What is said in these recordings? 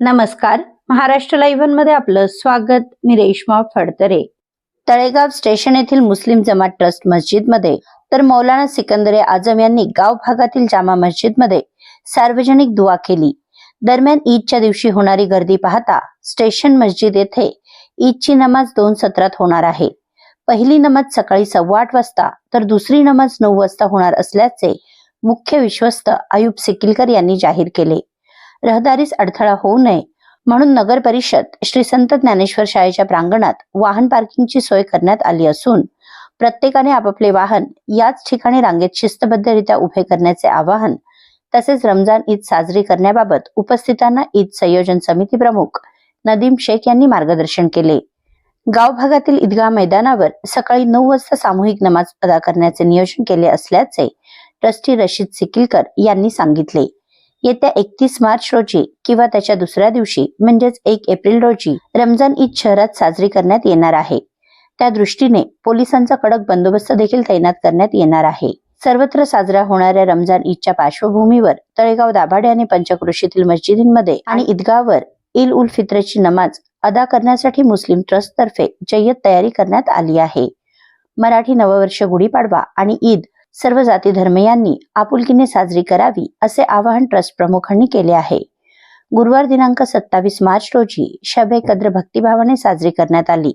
नमस्कार. महाराष्ट्र लाईव्हमध्ये आपलं स्वागत. मी रेश्मा फडतरे. तळेगाव स्टेशन येथील मुस्लिम जमात ट्रस्ट मस्जिदमध्ये तर मौलाना सिकंदरे आझम यांनी गाव भागातील जामा मस्जिदमध्ये सार्वजनिक दुवा केली. दरम्यान ईदच्या दिवशी होणारी गर्दी पाहता स्टेशन मस्जिद येथे ईदची नमाज दोन सत्रात होणार आहे. पहिली नमाज सकाळी सव्वा आठ वाजता तर दुसरी नमाज नऊ वाजता होणार असल्याचे मुख्य विश्वस्त आयुब सिकिलकर यांनी जाहीर केले. रहदारीस अडथळा होऊ नये. म्हणून नगर परिषद श्री संत ज्ञानेश्वर शाळेच्या प्रांगणात वाहन पार्किंगची सोय करण्यात आली असून प्रत्येकाने आपापले वाहन याच ठिकाणी रांगेत शिस्तबद्धरित्या उभे करण्याचे आवाहन तसेच रमजान ईद साजरी करण्याबाबत उपस्थितांना ईद संयोजन समिती प्रमुख नदीम शेख यांनी मार्गदर्शन केले. गाव भागातील ईदगाह मैदानावर सकाळी नऊ वाजता सामूहिक नमाज अदा करण्याचे नियोजन केले असल्याचे ट्रस्टी रशीद सिकिलकर यांनी सांगितले. येत्या एकतीस मार्च रोजी किंवा त्याच्या दुसऱ्या दिवशी म्हणजेच एक एप्रिल रोजी रमजान ईद शहरात साजरी करण्यात येणार आहे. त्या दृष्टीने पोलिसांचा कडक बंदोबस्त देखील तैनात करण्यात येणार आहे. सर्वत्र साजरा होणाऱ्या रमजान ईदच्या पार्श्वभूमीवर तळेगाव दाभाडे आणि पंचकृषीतील मस्जिदींमध्ये आणि ईदगावर ईद उल फित्रची नमाज अदा करण्यासाठी मुस्लिम ट्रस्ट तर्फे जय्यत तयारी करण्यात आली आहे. मराठी नववर्ष गुढीपाडवा आणि ईद सर्व जाती धर्मियांनी आपुलकीने साजरी करावी असे आवाहन ट्रस्ट प्रमुखांनी केले आहे. गुरुवार दिनांक सत्तावीस मार्च रोजी शबे कद्र भक्तिभावाने साजरी करण्यात आली.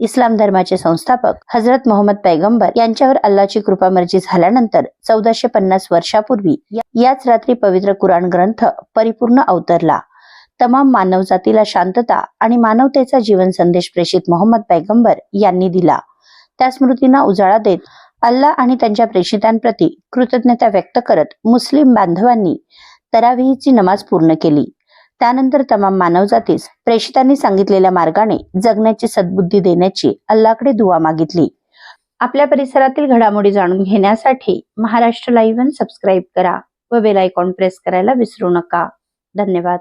इस्लाम धर्माचे संस्थापक हजरत मोहम्मद पैगंबर यांच्यावर अल्लाची कृपामर्जी झाल्यानंतर चौदाशे पन्नास वर्षापूर्वी याच रात्री पवित्र कुराण ग्रंथ परिपूर्ण अवतरला. तमाम मानवजातीला शांतता आणि मानवतेचा जीवन संदेश प्रेषित मोहम्मद पैगंबर यांनी दिला. त्या स्मृतींना उजाळा देत अल्ला आणि त्यांच्या प्रेषितांप्रती कृतज्ञता व्यक्त करत मुस्लिम बांधवांनी तरावीची नमाज पूर्ण केली. त्यानंतर तमाम मानवजातीस प्रेषितांनी सांगितलेल्या मार्गाने जगण्याची सद्बुद्धी देण्याची अल्लाकडे दुवा मागितली. आपल्या परिसरातील घडामोडी जाणून घेण्यासाठी महाराष्ट्र लाईव्ह सबस्क्राईब करा व बेल आयकॉन प्रेस करायला विसरू नका. धन्यवाद.